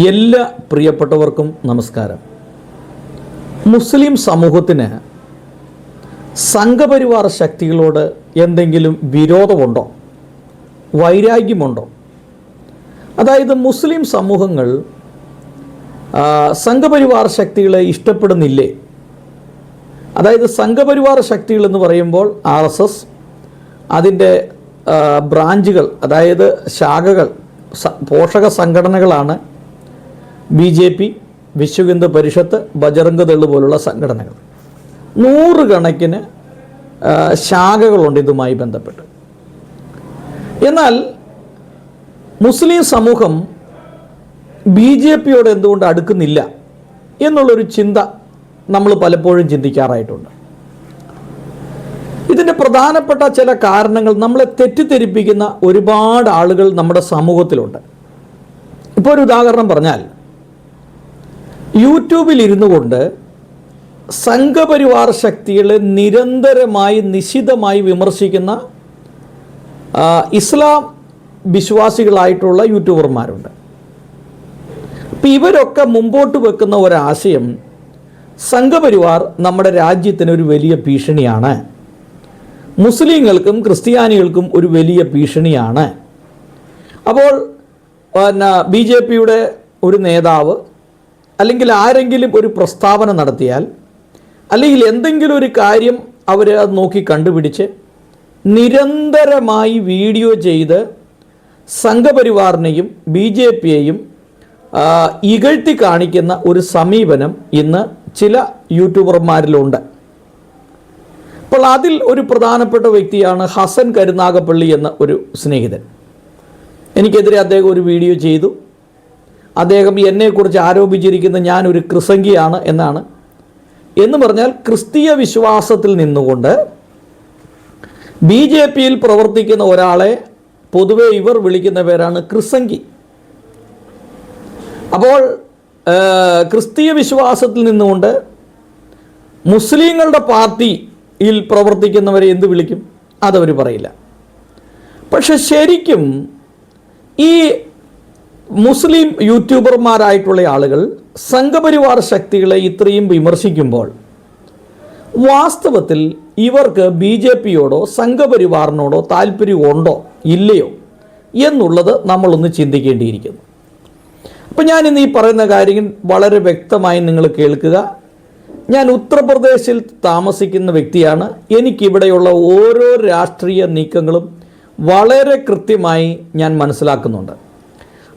എല്ലാ പ്രിയപ്പെട്ടവർക്കും നമസ്കാരം. മുസ്ലിം സമൂഹത്തിന് സംഘപരിവാർ ശക്തികളോട് എന്തെങ്കിലും വിരോധമുണ്ടോ? വൈരാഗ്യമുണ്ടോ? അതായത് മുസ്ലിം സമൂഹങ്ങൾ സംഘപരിവാർ ശക്തികളെ ഇഷ്ടപ്പെടുന്നില്ലേ? അതായത് സംഘപരിവാർ ശക്തികൾ എന്ന് പറയുമ്പോൾ ആർ എസ് എസ് അതിന്റെ ബ്രാഞ്ചുകൾ അതായത് ശാഖകൾ പോഷക സംഘടനകളാണ് B J P Vishwa Hindu Parishad Bajrang Dal പോലുള്ള സംഘടനകൾ. നൂറുകണക്കിന് ശാഖകളുണ്ട് ഇതുമായി ബന്ധപ്പെട്ട്. എന്നാൽ മുസ്ലിം സമൂഹം ബി ജെ പിയോട് എന്തുകൊണ്ട് അടുക്കുന്നില്ല എന്നുള്ളൊരു ചിന്ത നമ്മൾ പലപ്പോഴും ചിന്തിക്കാറായിട്ടുണ്ട്. ഇതിന്റെ പ്രധാനപ്പെട്ട ചില കാരണങ്ങൾ നമ്മളെ തെറ്റിദ്ധരിപ്പിക്കുന്ന ഒരുപാട് ആളുകൾ നമ്മുടെ സമൂഹത്തിലുണ്ട്. ഇപ്പോൾ ഒരു ഉദാഹരണം പറഞ്ഞാൽ യൂട്യൂബിൽ ഇരുന്നു കൊണ്ട് സംഘപരിവാർ ശക്തികളെ നിരന്തരമായി നിശിതമായി വിമർശിക്കുന്ന ഇസ്ലാം വിശ്വാസികളായിട്ടുള്ള യൂട്യൂബർമാരുണ്ട്. അപ്പം ഇവരൊക്കെ മുമ്പോട്ട് വെക്കുന്ന ഒരാശയം സംഘപരിവാർ നമ്മുടെ രാജ്യത്തിന് ഒരു വലിയ ഭീഷണിയാണ്. മുസ്ലിങ്ങൾക്കും ക്രിസ്ത്യാനികൾക്കും ഒരു വലിയ ഭീഷണിയാണ്. അപ്പോൾ പിന്നെ ബി ജെ പിയുടെ ഒരു നേതാവ് അല്ലെങ്കിൽ ആരെങ്കിലും ഒരു പ്രസ്താവന നടത്തിയാൽ അല്ലെങ്കിൽ എന്തെങ്കിലും ഒരു കാര്യം അവർ അത് നോക്കി കണ്ടുപിടിച്ച് നിരന്തരമായി വീഡിയോ ചെയ്ത് സംഘപരിവാറിനെയും ബി ജെ പിയെയും ഇകഴ്ത്തി കാണിക്കുന്ന ഒരു സമീപനം ഇന്ന് ചില യൂട്യൂബർമാരിലുണ്ട്. അപ്പോൾ അതിൽ ഒരു പ്രധാനപ്പെട്ട വ്യക്തിയാണ് ഹസൻ കരുനാഗപ്പള്ളി എന്ന ഒരു സ്നേഹിതൻ. എനിക്കെതിരെ അദ്ദേഹം ഒരു വീഡിയോ ചെയ്തു. അദ്ദേഹം എന്നെക്കുറിച്ച് ആരോപിച്ചിരിക്കുന്ന ഞാനൊരു ക്രിസംഗിയാണ് എന്നാണ്. എന്ന് പറഞ്ഞാൽ ക്രിസ്തീയ വിശ്വാസത്തിൽ നിന്നുകൊണ്ട് ബി ജെ പിയിൽ പ്രവർത്തിക്കുന്ന ഒരാളെ പൊതുവെ ഇവർ വിളിക്കുന്ന പേരാണ് ക്രിസംഗി. അപ്പോൾ ക്രിസ്തീയ വിശ്വാസത്തിൽ നിന്നുകൊണ്ട് മുസ്ലിങ്ങളുടെ പാർട്ടിയിൽ പ്രവർത്തിക്കുന്നവരെ എന്ത് വിളിക്കും? അതവർ പറയില്ല. പക്ഷെ ശരിക്കും ഈ മുസ്ലിം യൂട്യൂബർമാരായിട്ടുള്ള ആളുകൾ സംഘപരിവാർ ശക്തികളെ ഇത്രയും വിമർശിക്കുമ്പോൾ വാസ്തവത്തിൽ ഇവർക്ക് ബി ജെ പിയോടോ സംഘപരിവാറിനോടോ താല്പര്യമുണ്ടോ ഇല്ലയോ എന്നുള്ളത് നമ്മളൊന്ന് ചിന്തിക്കേണ്ടിയിരിക്കുന്നു. അപ്പം ഞാൻ ഇന്ന് ഈ പറയുന്ന കാര്യം വളരെ വ്യക്തമായി നിങ്ങൾ കേൾക്കുക. ഞാൻ ഉത്തർപ്രദേശിൽ താമസിക്കുന്ന വ്യക്തിയാണ്. എനിക്കിവിടെയുള്ള ഓരോ രാഷ്ട്രീയ നീക്കങ്ങളും വളരെ കൃത്യമായി ഞാൻ മനസ്സിലാക്കുന്നുണ്ട്.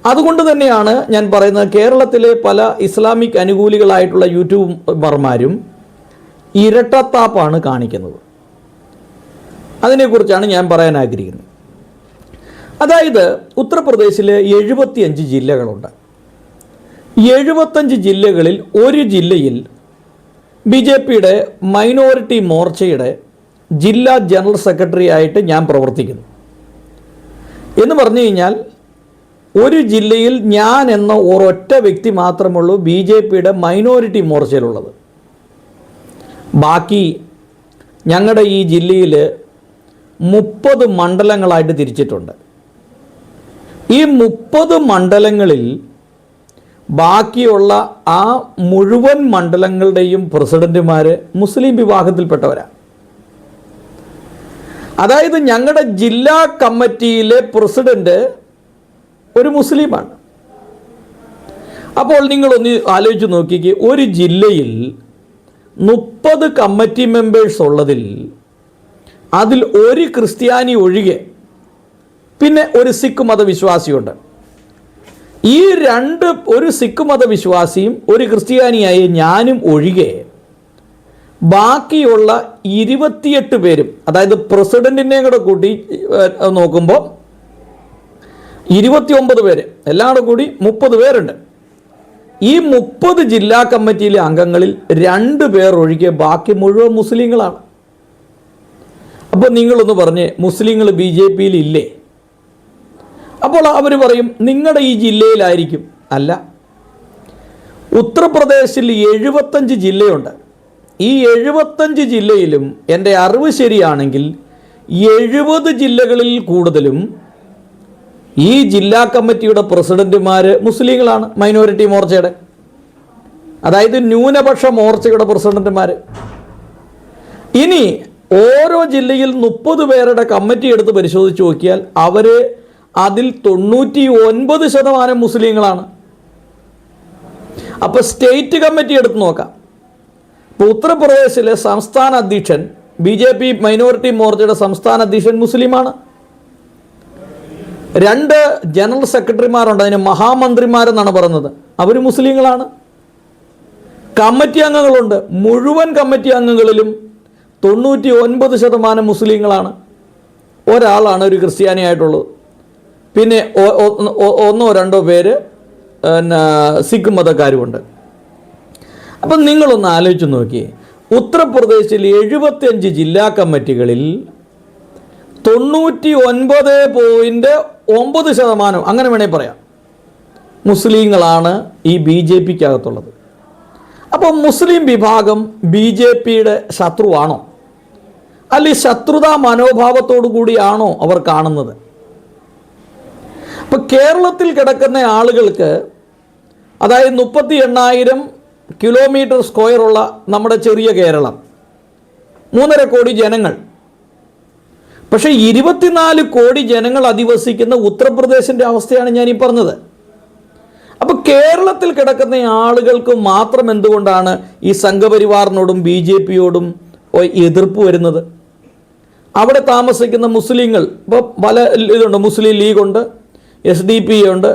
അതുകൊണ്ട് തന്നെയാണ് ഞാൻ പറയുന്നത് കേരളത്തിലെ പല ഇസ്ലാമിക് അനുകൂലികളായിട്ടുള്ള യൂട്യൂബർമാരും ഇരട്ടത്താപ്പാണ് കാണിക്കുന്നത്. അതിനെക്കുറിച്ചാണ് ഞാൻ പറയാൻ ആഗ്രഹിക്കുന്നത്. അതായത് ഉത്തർപ്രദേശിൽ എഴുപത്തിയഞ്ച് ജില്ലകളുണ്ട്. എഴുപത്തഞ്ച് ജില്ലകളിൽ ഒരു ജില്ലയിൽ ബി ജെ പിയുടെ മൈനോറിറ്റി മോർച്ചയുടെ ജില്ലാ ജനറൽ സെക്രട്ടറി ആയിട്ട് ഞാൻ പ്രവർത്തിക്കുന്നു. എന്ന് പറഞ്ഞു കഴിഞ്ഞാൽ ഒരു ജില്ലയിൽ ഞാൻ എന്ന ഒരൊറ്റ വ്യക്തി മാത്രമുള്ളൂ ബി ജെ പിയുടെ മൈനോറിറ്റി മോർച്ചയിലുള്ളത്. ബാക്കി ഞങ്ങളുടെ ഈ ജില്ലയിൽ മുപ്പത് മണ്ഡലങ്ങളായിട്ട് തിരിച്ചിട്ടുണ്ട്. ഈ മുപ്പത് മണ്ഡലങ്ങളിൽ ബാക്കിയുള്ള ആ മുഴുവൻ മണ്ഡലങ്ങളുടെയും പ്രസിഡന്റുമാർ മുസ്ലിം വിഭാഗത്തിൽപ്പെട്ടവരാണ് അതായത് ഞങ്ങളുടെ ജില്ലാ കമ്മിറ്റിയിലെ പ്രസിഡന്റ് ഒരു മുസ്ലിമാണ്. അപ്പോൾ നിങ്ങളൊന്ന് ആലോചിച്ച് നോക്കിക്കേ ഒരു ജില്ലയിൽ മുപ്പത് കമ്മിറ്റി മെമ്പേഴ്സ് ഉള്ളതിൽ അതിൽ ഒരു ക്രിസ്ത്യാനി ഒഴികെ പിന്നെ ഒരു സിഖ് മതവിശ്വാസിയുണ്ട്. ഈ രണ്ട് ഒരു സിഖ് മതവിശ്വാസിയും ഒരു ക്രിസ്ത്യാനിയായ ഞാനും ഒഴികെ ബാക്കിയുള്ള ഇരുപത്തിയെട്ട് പേരും അതായത് പ്രസിഡന്റിനെയും കൂടെ കൂട്ടി നോക്കുമ്പോൾ ഇരുപത്തിയൊമ്പത് പേര് എല്ലാവരും കൂടെ മുപ്പത് പേരുണ്ട്. ഈ മുപ്പത് ജില്ലാ കമ്മിറ്റിയിലെ അംഗങ്ങളിൽ രണ്ട് പേർ ഒഴികെ ബാക്കി മുഴുവൻ മുസ്ലിങ്ങളാണ്. അപ്പോൾ നിങ്ങളൊന്ന് പറഞ്ഞ് മുസ്ലിങ്ങൾ ബി ജെ പിയിൽ ഇല്ലേ? അപ്പോൾ അവർ പറയും നിങ്ങളുടെ ഈ ജില്ലയിലായിരിക്കും. അല്ല. ഉത്തർപ്രദേശിൽ എഴുപത്തഞ്ച് ജില്ലയുണ്ട്. ഈ എഴുപത്തഞ്ച് ജില്ലയിലും എന്റെ അറിവ് ശരിയാണെങ്കിൽ എഴുപത് ജില്ലകളിൽ കൂടുതലും ഈ ജില്ലാ കമ്മിറ്റിയുടെ പ്രസിഡന്റുമാർ മുസ്ലിങ്ങളാണ് മൈനോറിറ്റി മോർച്ചയുടെ. അതായത് ന്യൂനപക്ഷ മോർച്ചയുടെ പ്രസിഡന്റുമാർ ഇനി ഓരോ ജില്ലയിൽ മുപ്പത് പേരുടെ കമ്മിറ്റി എടുത്ത് പരിശോധിച്ച് നോക്കിയാൽ അവർ അതിൽ തൊണ്ണൂറ്റി ഒൻപത് ശതമാനം മുസ്ലിങ്ങളാണ്. അപ്പോൾ സ്റ്റേറ്റ് കമ്മിറ്റി എടുത്ത് നോക്കാം. ഇപ്പോൾ ഉത്തർപ്രദേശിലെ സംസ്ഥാന അധ്യക്ഷൻ ബി ജെ പി മൈനോറിറ്റി മോർച്ചയുടെ സംസ്ഥാന അധ്യക്ഷൻ മുസ്ലിമാണ്. രണ്ട് ജനറൽ സെക്രട്ടറിമാരുണ്ട്. അതിന് മഹാമന്ത്രിമാരെന്നാണ് പറയുന്നത്. അവർ മുസ്ലിങ്ങളാണ്. കമ്മിറ്റി അംഗങ്ങളുണ്ട്. മുഴുവൻ കമ്മിറ്റി അംഗങ്ങളിലും തൊണ്ണൂറ്റി ഒൻപത് ശതമാനം മുസ്ലിങ്ങളാണ്. ഒരാളാണ് ഒരു ക്രിസ്ത്യാനിയായിട്ടുള്ളത് പിന്നെ ഒന്നോ രണ്ടോ പേര് പിന്നെ സിഖ് മതക്കാരുമുണ്ട്. അപ്പം നിങ്ങളൊന്ന് ആലോചിച്ച് നോക്കി ഉത്തർപ്രദേശിൽ എഴുപത്തിയഞ്ച് ജില്ലാ കമ്മിറ്റികളിൽ തൊണ്ണൂറ്റി ഒൻപത് പോയിന്റ് ഒമ്പത് ശതമാനം അങ്ങനെ വേണേൽ പറയാം. മുസ്ലിങ്ങളാണ് ഈ ബി ജെ പിക്കകത്തുള്ളത്. അപ്പോൾ മുസ്ലിം വിഭാഗം ബി ജെ പിയുടെ ശത്രുവാണോ? അല്ലെ ശത്രുതാ മനോഭാവത്തോടു കൂടിയാണോ അവർ കാണുന്നത്? അപ്പം കേരളത്തിൽ കിടക്കുന്ന ആളുകൾക്ക് അതായത് മുപ്പത്തി എണ്ണായിരം കിലോമീറ്റർ സ്ക്വയറുള്ള നമ്മുടെ ചെറിയ കേരളം മൂന്നര കോടി ജനങ്ങൾ പക്ഷേ ഇരുപത്തിനാല് കോടി ജനങ്ങൾ അധിവസിക്കുന്ന ഉത്തർപ്രദേശിന്റെ അവസ്ഥയാണ് ഞാൻ ഈ പറഞ്ഞത്. അപ്പോൾ കേരളത്തിൽ കിടക്കുന്ന ആളുകൾക്ക് മാത്രം എന്തുകൊണ്ടാണ് ഈ സംഘപരിവാറിനോടും ബി ജെ പിയോടും എതിർപ്പ് വരുന്നത്? അവിടെ താമസിക്കുന്ന മുസ്ലിങ്ങൾ ഇപ്പോൾ പല ഇതുണ്ട് മുസ്ലിം ലീഗുണ്ട് എസ് ഡി പി ഉണ്ട്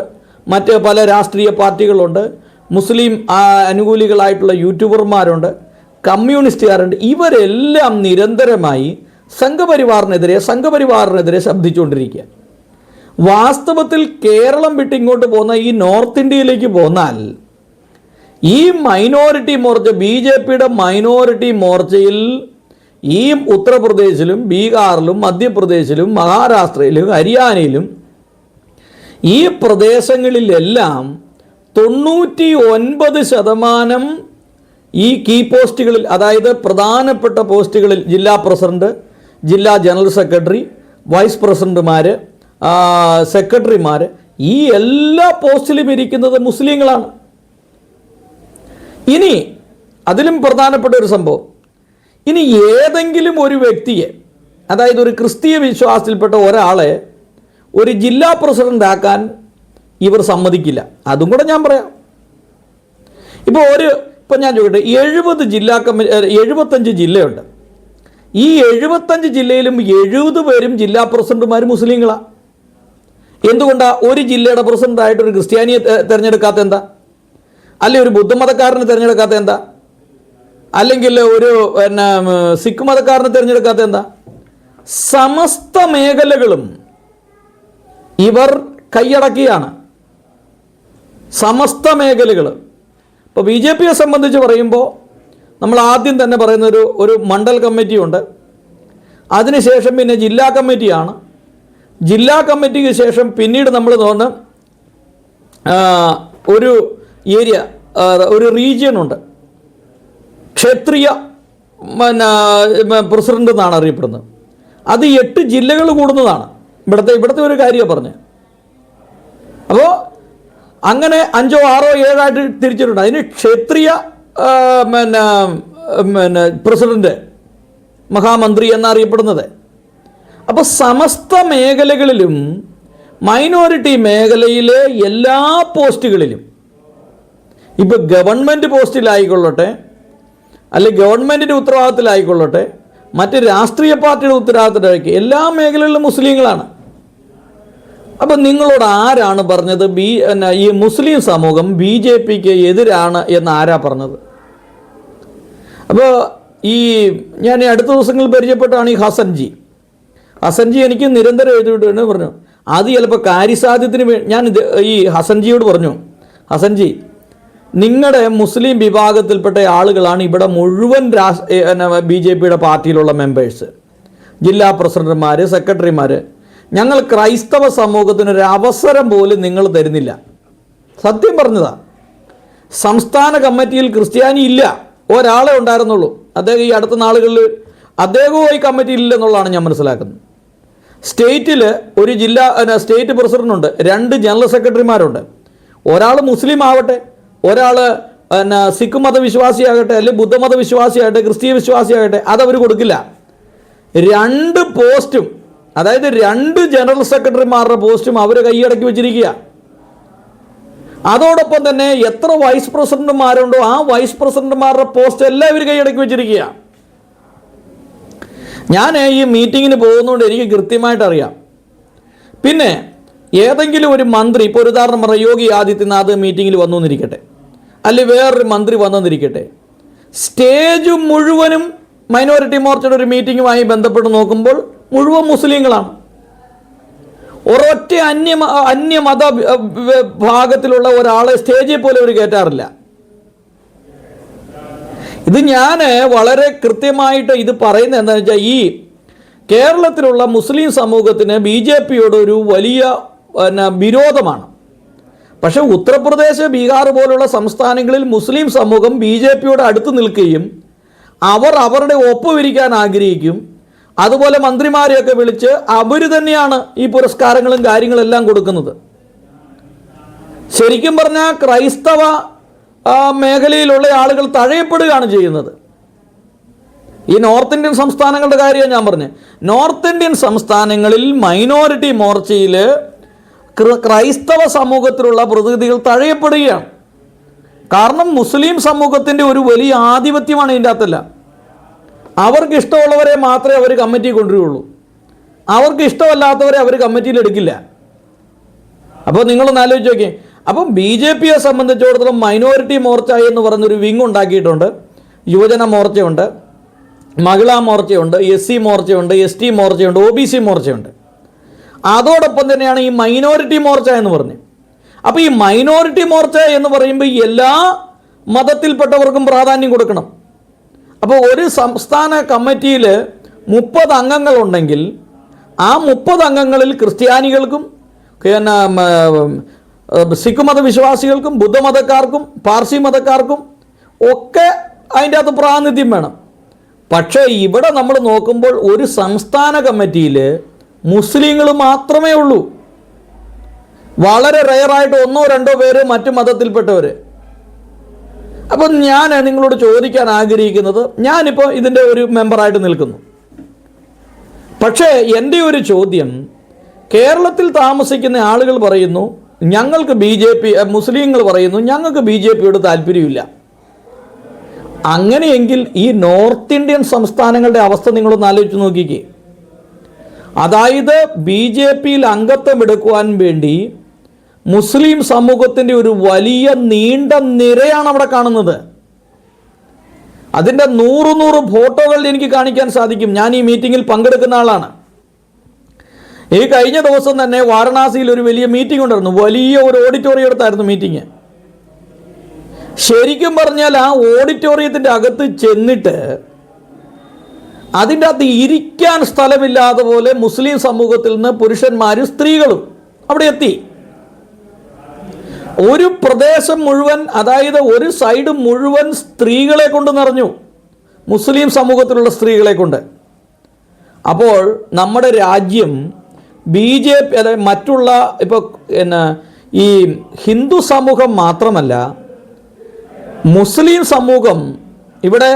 മറ്റ് പല രാഷ്ട്രീയ പാർട്ടികളുണ്ട് മുസ്ലിം അനുകൂലികളായിട്ടുള്ള യൂട്യൂബർമാരുണ്ട് കമ്മ്യൂണിസ്റ്റുകാരുണ്ട് ഇവരെല്ലാം നിരന്തരമായി സംഘപരിവാറിനെതിരെ സംഘപരിവാറിനെതിരെ ശബ്ദിച്ചുകൊണ്ടിരിക്കുക. വാസ്തവത്തിൽ കേരളം വിട്ട് ഇങ്ങോട്ട് പോകുന്ന ഈ നോർത്ത് ഇന്ത്യയിലേക്ക് പോന്നാൽ ഈ മൈനോറിറ്റി മോർച്ച ബി ജെ പിയുടെ മൈനോറിറ്റി മോർച്ചയിൽ ഈ ഉത്തർപ്രദേശിലും ബീഹാറിലും മധ്യപ്രദേശിലും മഹാരാഷ്ട്രയിലും ഹരിയാനയിലും ഈ പ്രദേശങ്ങളിലെല്ലാം തൊണ്ണൂറ്റി ഒൻപത് ശതമാനം ഈ കീ പോസ്റ്റുകളിൽ അതായത് പ്രധാനപ്പെട്ട പോസ്റ്റുകളിൽ ജില്ലാ പ്രസിഡന്റ് ജില്ലാ ജനറൽ സെക്രട്ടറി വൈസ് പ്രസിഡന്റുമാർ സെക്രട്ടറിമാർ ഈ എല്ലാ പോസ്റ്റിലും ഇരിക്കുന്നത് മുസ്ലിങ്ങളാണ്. ഇനി അതിലും പ്രധാനപ്പെട്ട ഒരു സംഭവം. ഇനി ഏതെങ്കിലും ഒരു വ്യക്തിയെ അതായത് ഒരു ക്രിസ്തീയ വിശ്വാസത്തിൽപ്പെട്ട ഒരാളെ ഒരു ജില്ലാ പ്രസിഡന്റ് ആക്കാൻ ഇവർ സമ്മതിക്കില്ല. അതും കൂടെ ഞാൻ പറയാം. ഇപ്പോൾ ഒരു ഇപ്പം ഞാൻ ചോദിക്കട്ടെ എഴുപത് ജില്ലാ കമ്മിറ്റി എഴുപത്തഞ്ച് ജില്ലയുണ്ട്. ഈ എഴുപത്തഞ്ച് ജില്ലയിലും എഴുപത് പേരും ജില്ലാ പ്രസിഡന്റുമാർ മുസ്ലിങ്ങളാണ് എന്തുകൊണ്ടാണ് ഒരു ജില്ലയുടെ പ്രസിഡന്റായിട്ട് ഒരു ക്രിസ്ത്യാനിയെ തിരഞ്ഞെടുക്കാത്ത എന്താ? അല്ലെ ഒരു ബുദ്ധമതക്കാരനെ തിരഞ്ഞെടുക്കാത്ത എന്താ? അല്ലെങ്കിൽ ഒരു പിന്നെ സിഖ് മതക്കാരനെ തിരഞ്ഞെടുക്കാത്ത എന്താ? സമസ്ത മേഖലകളും ഇവർ കൈയടക്കിയാണ്. സമസ്ത മേഖലകൾ ഇപ്പോൾ ബി ജെ പിയെ സംബന്ധിച്ച് പറയുമ്പോൾ നമ്മൾ ആദ്യം തന്നെ പറയുന്ന ഒരു ഒരു മണ്ഡൽ കമ്മിറ്റിയുണ്ട് അതിനുശേഷം പിന്നെ ജില്ലാ കമ്മിറ്റിയാണ്. ജില്ലാ കമ്മിറ്റിക്ക് ശേഷം പിന്നീട് നമ്മൾ തോന്നുന്നു ഒരു ഏരിയ ഒരു റീജിയനുണ്ട് ക്ഷത്രിയ പിന്നെ പ്രസിഡന്റ് എന്നാണ് അറിയപ്പെടുന്നത്. അത് എട്ട് ജില്ലകൾ കൂടുന്നതാണ്. ഇവിടുത്തെ ഇവിടുത്തെ ഒരു കാര്യമാണ് പറഞ്ഞത്. അപ്പോൾ അങ്ങനെ അഞ്ചോ ആറോ ഏഴായിട്ട് തിരിച്ചിട്ടുണ്ട്. അതിന് ക്ഷത്രിയ പിന്നെ പിന്നെ പ്രസിഡന്റ് മഹാമന്ത്രി എന്നറിയപ്പെടുന്നത്. അപ്പോൾ സമസ്ത മേഖലകളിലും മൈനോറിറ്റി മേഖലയിലെ എല്ലാ പോസ്റ്റുകളിലും ഇപ്പോൾ ഗവൺമെന്റ് പോസ്റ്റിലായിക്കൊള്ളട്ടെ അല്ലെങ്കിൽ ഗവൺമെന്റിന്റെ ഉത്തരവാദിത്തത്തിലായിക്കൊള്ളട്ടെ മറ്റ് രാഷ്ട്രീയ പാർട്ടിയുടെ ഉത്തരവാദിത്തത്തിലായിരിക്കും എല്ലാ മേഖലകളിലും മുസ്ലിങ്ങളാണ്. അപ്പം നിങ്ങളോട് ആരാണ് പറഞ്ഞത്? ബി ഈ മുസ്ലിം സമൂഹം ബി ജെ പിക്ക് എതിരാണ് എന്ന് ആരാ പറഞ്ഞത്? അപ്പോൾ ഈ ഞാൻ അടുത്ത ദിവസങ്ങളിൽ പരിചയപ്പെട്ടാണ് ഈ ഹസൻജി. ഹസൻജി എനിക്ക് നിരന്തരം എഴുതിയിട്ടുണ്ട് പറഞ്ഞു. അത് ചിലപ്പോൾ കാര്യസാധ്യത്തിന് വേ ഞാൻ ഈ ഹസൻജിയോട് പറഞ്ഞു. ഹസൻജി നിങ്ങളുടെ മുസ്ലിം വിഭാഗത്തിൽപ്പെട്ട ആളുകളാണ് ഇവിടെ മുഴുവൻ രാഷ് ബി ജെ പിയുടെ പാർട്ടിയിലുള്ള മെമ്പേഴ്സ് ജില്ലാ പ്രസിഡന്റുമാർ സെക്രട്ടറിമാർ ഞങ്ങൾ ക്രൈസ്തവ സമൂഹത്തിനൊരു അവസരം പോലും നിങ്ങൾ തരുന്നില്ല. സത്യം പറഞ്ഞതാ. സംസ്ഥാന കമ്മിറ്റിയിൽ ക്രിസ്ത്യാനി ഇല്ല. ഒരാളെ ഉണ്ടായിരുന്നുള്ളൂ. അദ്ദേഹം ഈ അടുത്ത നാളുകളിൽ അദ്ദേഹവും ഈ കമ്മിറ്റിയിൽ ഇല്ലെന്നുള്ളതാണ് ഞാൻ മനസ്സിലാക്കുന്നത്. സ്റ്റേറ്റിൽ ഒരു ജില്ലാ സ്റ്റേറ്റ് പ്രസിഡന്റുണ്ട്. രണ്ട് ജനറൽ സെക്രട്ടറിമാരുണ്ട്. ഒരാൾ മുസ്ലിം ആവട്ടെ ഒരാൾ പിന്നെ സിഖ് മതവിശ്വാസിയാകട്ടെ അല്ലെങ്കിൽ ബുദ്ധമത വിശ്വാസിയാകട്ടെ ക്രിസ്തീയ വിശ്വാസിയാകട്ടെ അതവർ കൊടുക്കില്ല. രണ്ട് പോസ്റ്റും അതായത് രണ്ട് ജനറൽ സെക്രട്ടറിമാരുടെ പോസ്റ്റും അവർ കൈയടക്കി വെച്ചിരിക്കുക. അതോടൊപ്പം തന്നെ എത്ര വൈസ് പ്രസിഡന്റുമാരുണ്ടോ ആ വൈസ് പ്രസിഡന്റുമാരുടെ പോസ്റ്റ് എല്ലാം ഇവർ കൈയടക്കി വെച്ചിരിക്കുക. ഞാൻ ഈ മീറ്റിങ്ങിന് പോകുന്നതുകൊണ്ട് എനിക്ക് കൃത്യമായിട്ട് അറിയാം പിന്നെ ഏതെങ്കിലും ഒരു മന്ത്രി ഇപ്പോൾ ഒരു ഉദാഹരണം പറയാം യോഗി ആദിത്യനാഥ് മീറ്റിങ്ങിൽ വന്നു എന്നിരിക്കട്ടെ അല്ലെങ്കിൽ വേറൊരു മന്ത്രി വന്നെന്നിരിക്കട്ടെ. സ്റ്റേജ് മുഴുവനും മൈനോറിറ്റി മോർച്ചയുടെ ഒരു മീറ്റിങ്ങുമായി ബന്ധപ്പെട്ട് നോക്കുമ്പോൾ മുഴുവൻ മുസ്ലിങ്ങളാണ്. ഒരൊറ്റ അന്യ അന്യമത ഭാഗത്തിലുള്ള ഒരാളെ സ്റ്റേജിൽ പോലും അവർ കയറ്റാറില്ല ഇത് ഞാൻ വളരെ കൃത്യമായിട്ട് ഇത് പറയുന്നത് എന്താണെന്ന് വെച്ചാൽ ഈ കേരളത്തിലുള്ള മുസ്ലിം സമൂഹത്തിന് ബി ജെ പിയോട് ഒരു വലിയ പിന്നെ വിരോധമാണ്. പക്ഷേ ഉത്തർപ്രദേശ് ബീഹാർ പോലുള്ള സംസ്ഥാനങ്ങളിൽ മുസ്ലിം സമൂഹം ബി ജെ പിയോട് അടുത്ത് നിൽക്കുകയും അവർ അവരുടെ ഒപ്പ് വിരിക്കാൻ ആഗ്രഹിക്കും. അതുപോലെ മന്ത്രിമാരെയൊക്കെ വിളിച്ച് അവർ തന്നെയാണ് ഈ പുരസ്കാരങ്ങളും കാര്യങ്ങളെല്ലാം കൊടുക്കുന്നത്. ശരിക്കും പറഞ്ഞാൽ ക്രൈസ്തവ മേഖലയിലുള്ള ആളുകൾ തഴയപ്പെടുകയാണ് ചെയ്യുന്നത്. ഈ നോർത്ത് ഇന്ത്യൻ സംസ്ഥാനങ്ങളുടെ കാര്യം ഞാൻ പറഞ്ഞു. നോർത്ത് ഇന്ത്യൻ സംസ്ഥാനങ്ങളിൽ മൈനോറിറ്റി മോർച്ചയിൽ ക്രൈസ്തവ സമൂഹത്തിലുള്ള പ്രതിനിധികൾ തഴയപ്പെടുകയാണ്. കാരണം മുസ്ലിം സമൂഹത്തിന്റെ ഒരു വലിയ ആധിപത്യമാണ് ഇതിന്റെ അകത്തല്ല. അവർക്ക് ഇഷ്ടമുള്ളവരെ മാത്രമേ അവർ കമ്മിറ്റി കൊണ്ടുവരുള്ളൂ. അവർക്ക് ഇഷ്ടമല്ലാത്തവരെ അവർ കമ്മിറ്റിയിൽ എടുക്കില്ല. അപ്പോൾ നിങ്ങളൊന്ന് ആലോചിച്ച് നോക്കിയേ അപ്പം ബി ജെ പിയെ സംബന്ധിച്ചിടത്തോളം മൈനോറിറ്റി മോർച്ച എന്ന് പറഞ്ഞൊരു വിങ് ഉണ്ടാക്കിയിട്ടുണ്ട്. യുവജന മോർച്ചയുണ്ട്. മഹിളാ മോർച്ചയുണ്ട്. എസ് സി മോർച്ചയുണ്ട്. എസ് ടി മോർച്ചയുണ്ട്. ഒ ബി സി മോർച്ചയുണ്ട്. അതോടൊപ്പം തന്നെയാണ് ഈ മൈനോറിറ്റി മോർച്ച എന്ന് പറഞ്ഞത് അപ്പോൾ ഈ മൈനോറിറ്റി മോർച്ച എന്ന് പറയുമ്പോൾ എല്ലാ മതത്തിൽപ്പെട്ടവർക്കും പ്രാധാന്യം കൊടുക്കണം. അപ്പോൾ ഒരു സംസ്ഥാന കമ്മിറ്റിയിൽ മുപ്പത് അംഗങ്ങളുണ്ടെങ്കിൽ ആ മുപ്പത് അംഗങ്ങളിൽ ക്രിസ്ത്യാനികൾക്കും പിന്നെ സിഖ് മതവിശ്വാസികൾക്കും ബുദ്ധമതക്കാർക്കും പാർസി മതക്കാർക്കും ഒക്കെ അതിന്റെ അകത്ത് പ്രാതിനിധ്യം വേണം. പക്ഷേ ഇവിടെ നമ്മൾ നോക്കുമ്പോൾ ഒരു സംസ്ഥാന കമ്മിറ്റിയിൽ മുസ്ലിങ്ങൾ മാത്രമേ ഉള്ളൂ. വളരെ റയറായിട്ട് ഒന്നോ രണ്ടോ പേര് മറ്റു മതത്തിൽപ്പെട്ടവർ അപ്പം ഞാൻ നിങ്ങളോട് ചോദിക്കാൻ ആഗ്രഹിക്കുന്നത് ഞാനിപ്പോൾ ഇതിന്റെ ഒരു മെമ്പറായിട്ട് നിൽക്കുന്നു. പക്ഷേ എന്റെ ഒരു ചോദ്യം കേരളത്തിൽ താമസിക്കുന്ന ആളുകൾ പറയുന്നു ഞങ്ങൾക്ക് ബി ജെ പി മുസ്ലിങ്ങൾ പറയുന്നു ഞങ്ങൾക്ക് ബി ജെ പിയോട് താല്പര്യമില്ല. അങ്ങനെയെങ്കിൽ ഈ നോർത്ത് ഇന്ത്യൻ സംസ്ഥാനങ്ങളുടെ അവസ്ഥ നിങ്ങളൊന്ന് ആലോചിച്ച് നോക്കിക്കേ. അതായത് ബി ജെ പിയിൽ അംഗത്വം എടുക്കുവാൻ വേണ്ടി മുസ്ലിം സമൂഹത്തിന്റെ ഒരു വലിയ നീണ്ട നിരയാണ് അവിടെ കാണുന്നത്. അതിന്റെ നൂറ് നൂറ് ഫോട്ടോകൾ എനിക്ക് കാണിക്കാൻ സാധിക്കും. ഞാൻ ഈ മീറ്റിങ്ങിൽ പങ്കെടുക്കുന്ന ആളാണ്. ഈ കഴിഞ്ഞ ദിവസം തന്നെ വാരണാസിയിൽ ഒരു വലിയ മീറ്റിംഗ് ഉണ്ടായിരുന്നു. വലിയ ഒരു ഓഡിറ്റോറിയം എടുത്തായിരുന്നു മീറ്റിംഗ്. ശരിക്കും പറഞ്ഞാൽ ആ ഓഡിറ്റോറിയത്തിന്റെ അകത്ത് ചെന്നിട്ട് അതിന്റെ അകത്ത് ഇരിക്കാൻ സ്ഥലമില്ലാതെ പോലെ മുസ്ലിം സമൂഹത്തിൽ നിന്ന് പുരുഷന്മാരും സ്ത്രീകളും അവിടെ എത്തി. ഒരു പ്രദേശം മുഴുവൻ അതായത് ഒരു സൈഡ് മുഴുവൻ സ്ത്രീകളെ കൊണ്ട് നിറഞ്ഞു. മുസ്ലിം സമൂഹത്തിലുള്ള സ്ത്രീകളെ കൊണ്ട്. അപ്പോൾ നമ്മുടെ രാജ്യം ബി ജെ പി അതായത് മറ്റുള്ള ഇപ്പോൾ പിന്നെ ഈ ഹിന്ദു സമൂഹം മാത്രമല്ല മുസ്ലിം സമൂഹം ഇവിടെ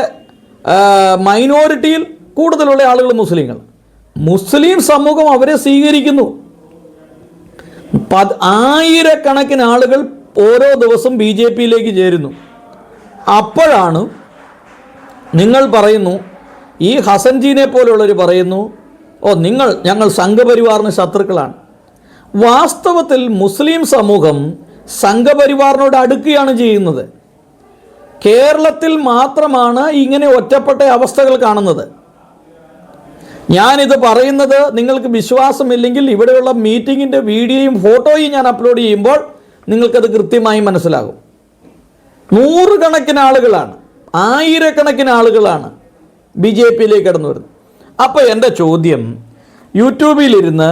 മൈനോറിറ്റിയിൽ കൂടുതലുള്ള ആളുകൾ മുസ്ലിങ്ങൾ. മുസ്ലിം സമൂഹം അവരെ സ്വീകരിക്കുന്നു. ആയിരക്കണക്കിന് ആളുകൾ ഓരോ ദിവസം ബി ജെ പിയിലേക്ക് ചേരുന്നു. അപ്പോഴാണ് നിങ്ങൾ പറയുന്നു ഈ ഹസൻജീനെ പോലുള്ളവർ പറയുന്നു ഓ നിങ്ങൾ ഞങ്ങൾ സംഘപരിവാറിന് ശത്രുക്കളാണ്. വാസ്തവത്തിൽ മുസ്ലിം സമൂഹം സംഘപരിവാറിനോട് അടുക്കുകയാണ് ചെയ്യുന്നത്. കേരളത്തിൽ മാത്രമാണ് ഇങ്ങനെ ഒറ്റപ്പെട്ട അവസ്ഥകൾ കാണുന്നത്. ഞാനിത് പറയുന്നത് നിങ്ങൾക്ക് വിശ്വാസമില്ലെങ്കിൽ ഇവിടെയുള്ള മീറ്റിങ്ങിന്റെ വീഡിയോയും ഫോട്ടോയും ഞാൻ അപ്ലോഡ് ചെയ്യുമ്പോൾ നിങ്ങൾക്കത് കൃത്യമായി മനസ്സിലാകും. നൂറുകണക്കിന് ആളുകളാണ് ആയിരക്കണക്കിന് ആളുകളാണ് ബി ജെ പിയിലേക്ക് കടന്നു വരുന്നത്. അപ്പോൾ എന്റെ ചോദ്യം യൂട്യൂബിലിരുന്ന്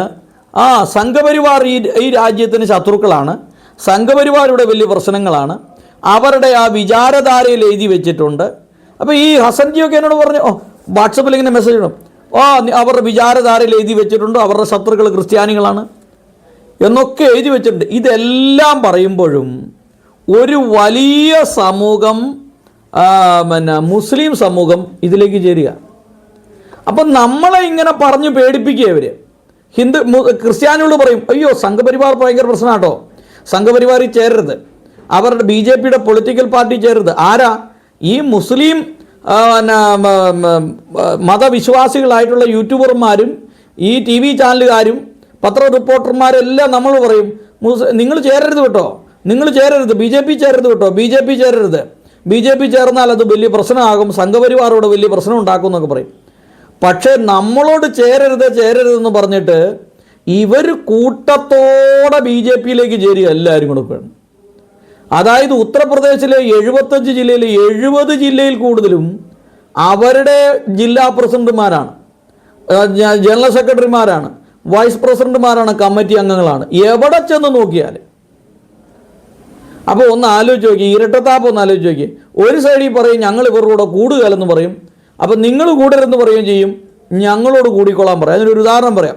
ആ സംഘപരിവാർ ഈ ഈ രാജ്യത്തിന് ശത്രുക്കളാണ് സംഘപരിവാരുടെ വലിയ പ്രശ്നങ്ങളാണ് അവരുടെ ആ വിചാരധാരയിൽ എഴുതി വെച്ചിട്ടുണ്ട്. അപ്പോൾ ഈ ഹസൻജിയൊക്കെ എന്നോട് പറഞ്ഞു ഓ വാട്സപ്പിൽ ഇങ്ങനെ മെസ്സേജ് ഇടും. ഓ അവരുടെ വിചാരധാരയിൽ എഴുതി വെച്ചിട്ടുണ്ട് അവരുടെ ശത്രുക്കൾ ക്രിസ്ത്യാനികളാണ്. എന്നൊക്കെ എഴുതി വെച്ചിട്ടുണ്ട്. ഇതെല്ലാം പറയുമ്പോഴും ഒരു വലിയ സമൂഹം പിന്നെ മുസ്ലിം സമൂഹം ഇതിലേക്ക് ചേരുക. അപ്പം നമ്മളെ ഇങ്ങനെ പറഞ്ഞ് പേടിപ്പിക്കുക ഇവർ ഹിന്ദു ക്രിസ്ത്യാനികളോട് പറയും അയ്യോ സംഘപരിവാർ ഭയങ്കര പ്രശ്നമാട്ടോ സംഘപരിവാറിൽ ചേരരുത്. അവരുടെ ബി ജെ പിയുടെ പൊളിറ്റിക്കൽ പാർട്ടി ചേരരുത്. ആരാ? ഈ മുസ്ലിം മതവിശ്വാസികളായിട്ടുള്ള യൂട്യൂബർമാരും ഈ ടി വി ചാനലുകാരും പത്ര റിപ്പോർട്ടർമാരെല്ലാം നമ്മൾ പറയും നിങ്ങൾ ചേരരുത് കേട്ടോ. നിങ്ങൾ ചേരരുത്. ബി ജെ പി ചേരരുത് കേട്ടോ. ബി ജെ പി ചേരരുത്. ബി ജെ പി ചേർന്നാൽ അത് വലിയ പ്രശ്നമാകും. സംഘപരിവാറോട് വലിയ പ്രശ്നം ഉണ്ടാക്കും എന്നൊക്കെ പറയും. പക്ഷേ നമ്മളോട് ചേരരുത് ചേരരുതെന്ന് പറഞ്ഞിട്ട് ഇവർ കൂട്ടത്തോടെ ബി ജെ പിയിലേക്ക് ചേരുക എല്ലാവരും കൂടെ വേണം അതായത് ഉത്തർപ്രദേശിലെ എഴുപത്തഞ്ച് ജില്ലയിൽ എഴുപത് ജില്ലയിൽ കൂടുതലും അവരുടെ ജില്ലാ പ്രസിഡന്റുമാരാണ്. ജനറൽ സെക്രട്ടറിമാരാണ്. വൈസ് പ്രസിഡന്റുമാരാണ് കമ്മിറ്റി അംഗങ്ങളാണ്. എവിടെ ചെന്ന് നോക്കിയാൽ അപ്പോൾ ഒന്ന് ആലോചിച്ച് നോക്കി ഇരട്ടത്താപ്പ് ഒന്ന് ആലോചിച്ച് നോക്കി ഒരു സൈഡിൽ പറയും ഞങ്ങൾ ഇവരുടെ കൂടെ കൂടുകയല്ലെന്ന് പറയും. അപ്പം നിങ്ങൾ കൂടരുതെന്ന് പറയുകയും ചെയ്യും. ഞങ്ങളോട് കൂടിക്കൊള്ളാൻ പറയാം. അതിനൊരു ഉദാഹരണം പറയാം.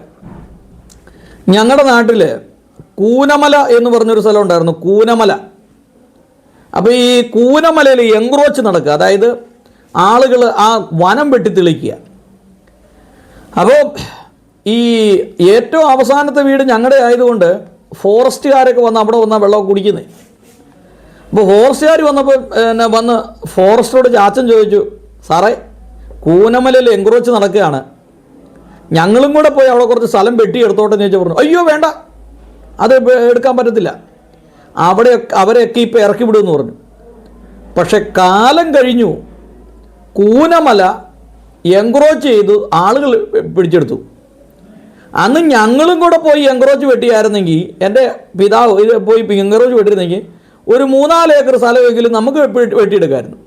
ഞങ്ങളുടെ നാട്ടിൽ കൂനമല എന്ന് പറഞ്ഞൊരു സ്ഥലം ഉണ്ടായിരുന്നു കൂനമല. അപ്പോൾ ഈ കൂനമലയിൽ എൻക്രോച്ച് നടക്കുക അതായത് ആളുകൾ ആ വനം വെട്ടി തെളിക്കുക അപ്പോൾ ഈ ഏറ്റവും അവസാനത്തെ വീട് ഞങ്ങളുടെ ആയതുകൊണ്ട് ഫോറസ്റ്റുകാരൊക്കെ വന്ന് അവിടെ വന്നാൽ വെള്ളമൊക്കെ കുടിക്കുന്നത് അപ്പോൾ ഫോറസ്റ്റുകാർ വന്നപ്പോൾ എന്നെ വന്ന് ഫോറസ്റ്ററോട് ചാച്ചൻ ചോദിച്ചു സാറേ കൂനമലയിൽ എൻക്രോച്ച് നടക്കുകയാണ്. ഞങ്ങളും കൂടെ പോയി അവിടെ കുറച്ച് സ്ഥലം വെട്ടി എടുത്തോട്ടെ എന്ന് ചോദിച്ചാൽ പറഞ്ഞു. അയ്യോ വേണ്ട. അത് എടുക്കാൻ പറ്റത്തില്ല. അവിടെ അവരെയൊക്കെ ഇപ്പോൾ ഇറക്കി വിടുമെന്ന് പറഞ്ഞു. പക്ഷെ കാലം കഴിഞ്ഞു. കൂനമല എൻക്രോച്ച് ചെയ്ത് ആളുകൾ പിടിച്ചെടുത്തു. അന്ന് ഞങ്ങളും കൂടെ പോയി എൻക്രോച്ച് വെട്ടിയായിരുന്നെങ്കിൽ എന്റെ പിതാവ് ഇത് പോയി എൻക്രോച്ച് വെട്ടിയിരുന്നെങ്കിൽ ഒരു മൂന്നാൽ ഏക്കർ സ്ഥലമെങ്കിലും നമുക്ക് വെട്ടിയെടുക്കായിരുന്നു.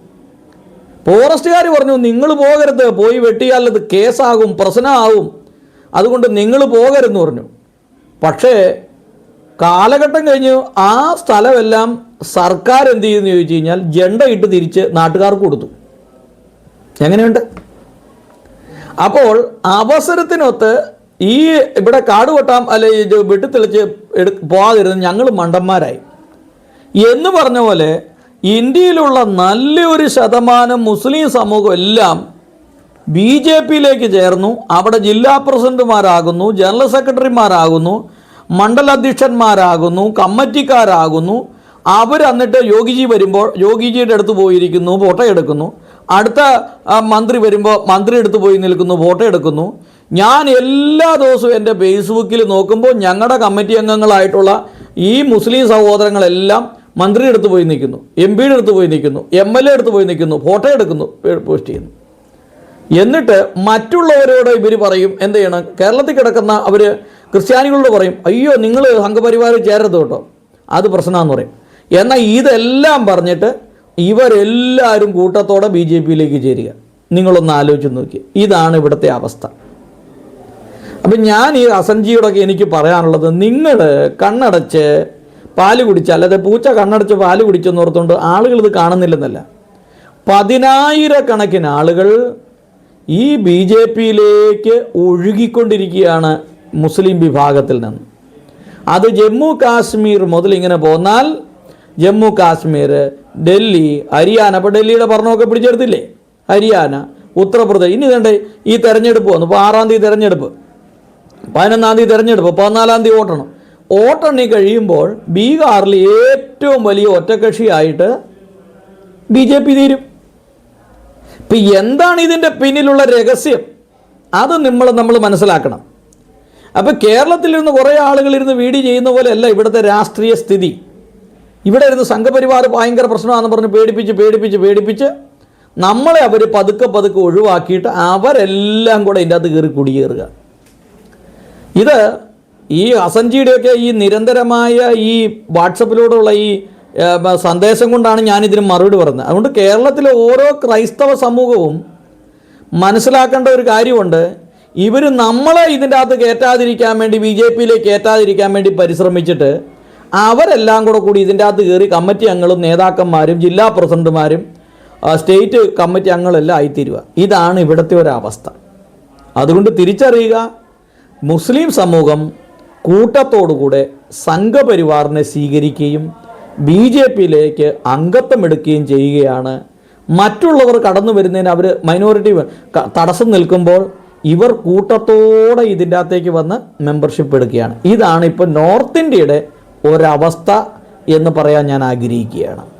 ഫോറസ്റ്റുകാർ പറഞ്ഞു നിങ്ങൾ പോകരുത് പോയി വെട്ടിയാൽ അത് കേസാകും പ്രശ്നമാകും അതുകൊണ്ട് നിങ്ങൾ പോകരുതെന്ന് പറഞ്ഞു. പക്ഷേ കാലഘട്ടം കഴിഞ്ഞ് ആ സ്ഥലമെല്ലാം സർക്കാർ എന്ത് ചെയ്യുന്നു ചോദിച്ചു കഴിഞ്ഞാൽ ജെണ്ട ഇട്ട് തിരിച്ച് നാട്ടുകാർക്ക് കൊടുത്തു. എങ്ങനെയുണ്ട്? അപ്പോൾ അവസരത്തിനൊത്ത് ഈ ഇവിടെ കാട് വെട്ടാം അല്ലെ വെട്ടിത്തെളിച്ച് എടു പോകാതിരുന്ന് ഞങ്ങൾ മണ്ടന്മാരായി. എന്ന് പറഞ്ഞ പോലെ ഇന്ത്യയിലുള്ള നല്ലൊരു ശതമാനം മുസ്ലിം സമൂഹം എല്ലാം ബി ജെ പിയിലേക്ക് ചേർന്നു. അവിടെ ജില്ലാ പ്രസിഡന്റുമാരാകുന്നു ജനറൽ സെക്രട്ടറിമാരാകുന്നു മണ്ഡല മണ്ഡലാധ്യക്ഷന്മാരാകുന്നു കമ്മിറ്റിക്കാരാകുന്നു. അവർ എന്നിട്ട് യോഗിജി വരുമ്പോൾ യോഗിജിയുടെ അടുത്ത് പോയിരിക്കുന്നു ഫോട്ടോ എടുക്കുന്നു. അടുത്ത മന്ത്രി വരുമ്പോൾ മന്ത്രി എടുത്തു പോയി നിൽക്കുന്നു ഫോട്ടോ എടുക്കുന്നു. ഞാൻ എല്ലാ ദിവസവും എന്റെ ഫേസ്ബുക്കിൽ നോക്കുമ്പോൾ ഞങ്ങളുടെ കമ്മിറ്റി അംഗങ്ങളായിട്ടുള്ള ഈ മുസ്ലിം സഹോദരങ്ങളെല്ലാം മന്ത്രി എടുത്തു പോയി നിൽക്കുന്നു എം പിയുടെ അടുത്ത് പോയി നിൽക്കുന്നു എം എൽ എ അടുത്ത് പോയി നിൽക്കുന്നു ഫോട്ടോ എടുക്കുന്നു പോസ്റ്റ് ചെയ്യുന്നു. എന്നിട്ട് മറ്റുള്ളവരോട് ഇവർ പറയും എന്ത് ചെയ്യണം കേരളത്തിൽ കിടക്കുന്ന അവർ ക്രിസ്ത്യാനികളോട് പറയും അയ്യോ നിങ്ങൾ സംഘപരിവാരം ചേരരുത് കേട്ടോ. അത് പ്രശ്നമാണെന്ന് പറയും. എന്നാൽ ഇതെല്ലാം പറഞ്ഞിട്ട് ഇവരെല്ലാവരും കൂട്ടത്തോടെ ബി ജെ പിയിലേക്ക് ചേരുക. നിങ്ങളൊന്ന് ആലോചിച്ച് നോക്കി ഇതാണ് ഇവിടുത്തെ അവസ്ഥ. അപ്പം ഞാൻ ഈ അസഞ്ചിയോടൊക്കെ എനിക്ക് പറയാനുള്ളത് നിങ്ങൾ കണ്ണടച്ച് പാൽ കുടിച്ച് അല്ലാതെ പൂച്ച കണ്ണടച്ച് പാൽ കുടിച്ചെന്ന് ഓർത്തുകൊണ്ട് ആളുകൾ ഇത് കാണുന്നില്ലെന്നല്ല. പതിനായിരക്കണക്കിന് ആളുകൾ ഈ ബി ജെ പിയിലേക്ക് ഒഴുകിക്കൊണ്ടിരിക്കുകയാണ് മുസ്ലിം വിഭാഗത്തിൽ നിന്ന്. അത് ജമ്മു കാശ്മീർ മുതൽ ഇങ്ങനെ പോന്നാൽ ജമ്മു കാശ്മീർ ഡൽഹി ഹരിയാന. അപ്പോൾ ഡൽഹിയുടെ ഭരണമൊക്കെ പിടിച്ചെടുത്തില്ലേ? ഹരിയാന ഉത്തർപ്രദേശ്. ഇനി വേണ്ടേ ഈ തെരഞ്ഞെടുപ്പ് വന്നു. ഇപ്പോൾ ആറാം തീയതി തെരഞ്ഞെടുപ്പ്. പതിനൊന്നാം തീയതി തെരഞ്ഞെടുപ്പ്. പതിനാലാം തീയതി ഓട്ടണം ഓട്ടണി കഴിയുമ്പോൾ ബീഹാറിൽ ഏറ്റവും വലിയ ഒറ്റക്കക്ഷിയായിട്ട് ബി ജെ പി തീരും. ഇപ്പം എന്താണ് ഇതിന്റെ പിന്നിലുള്ള രഹസ്യം? അത് നമ്മൾ നമ്മൾ മനസ്സിലാക്കണം. അപ്പം കേരളത്തിലിരുന്ന് കുറേ ആളുകളിരുന്ന് വീഡിയോ ചെയ്യുന്ന പോലെയല്ല ഇവിടുത്തെ രാഷ്ട്രീയ സ്ഥിതി. ഇവിടെ ഇരുന്ന് സംഘപരിവാർ ഭയങ്കര പ്രശ്നമാണെന്ന് പറഞ്ഞ് പേടിപ്പിച്ച് പേടിപ്പിച്ച് പേടിപ്പിച്ച് നമ്മളെ അവർ പതുക്കെ പതുക്കെ ഒഴിവാക്കിയിട്ട് അവരെല്ലാം കൂടെ ഇതിന്റെ അകത്ത് കയറി കുടിയേറുക. ഇത് ഈ അസഞ്ചിയുടെയൊക്കെ ഈ നിരന്തരമായ ഈ വാട്സപ്പിലൂടെയുള്ള ഈ സന്ദേശം കൊണ്ടാണ് ഞാനിതിന് മറുപടി പറഞ്ഞത്. അതുകൊണ്ട് കേരളത്തിലെ ഓരോ ക്രൈസ്തവ സമൂഹവും മനസ്സിലാക്കേണ്ട ഒരു കാര്യമുണ്ട്. ഇവർ നമ്മളെ ഇതിന്റെ അകത്ത് കയറ്റാതിരിക്കാൻ വേണ്ടി ബി ജെ പിയിലേക്ക് കയറ്റാതിരിക്കാൻ വേണ്ടി പരിശ്രമിച്ചിട്ട് അവരെല്ലാം കൂടെ കൂടി ഇതിന്റെ അകത്ത് കയറി കമ്മിറ്റി അംഗങ്ങളും നേതാക്കന്മാരും ജില്ലാ പ്രസിഡന്റുമാരും സ്റ്റേറ്റ് കമ്മിറ്റി അംഗങ്ങളെല്ലാം ആയിത്തീരുക. ഇതാണ് ഇവിടുത്തെ ഒരവസ്ഥ. അതുകൊണ്ട് തിരിച്ചറിയുക മുസ്ലിം സമൂഹം കൂട്ടത്തോടുകൂടെ സംഘപരിവാറിനെ സ്വീകരിക്കുകയും ബി ജെ പിയിലേക്ക് അംഗത്വമെടുക്കുകയും ചെയ്യുകയാണ്. മറ്റുള്ളവർ കടന്നു വരുന്നതിന് അവർ മൈനോറിറ്റി തടസ്സം നിൽക്കുമ്പോൾ ഇവർ കൂട്ടത്തോടെ ഇതിന്റെ അകത്തേക്ക് വന്ന് മെമ്പർഷിപ്പ് എടുക്കുകയാണ്. ഇതാണ് ഇപ്പോൾ നോർത്ത് ഇന്ത്യയുടെ ഒരവസ്ഥ എന്ന് പറയാൻ ഞാൻ ആഗ്രഹിക്കുകയാണ്.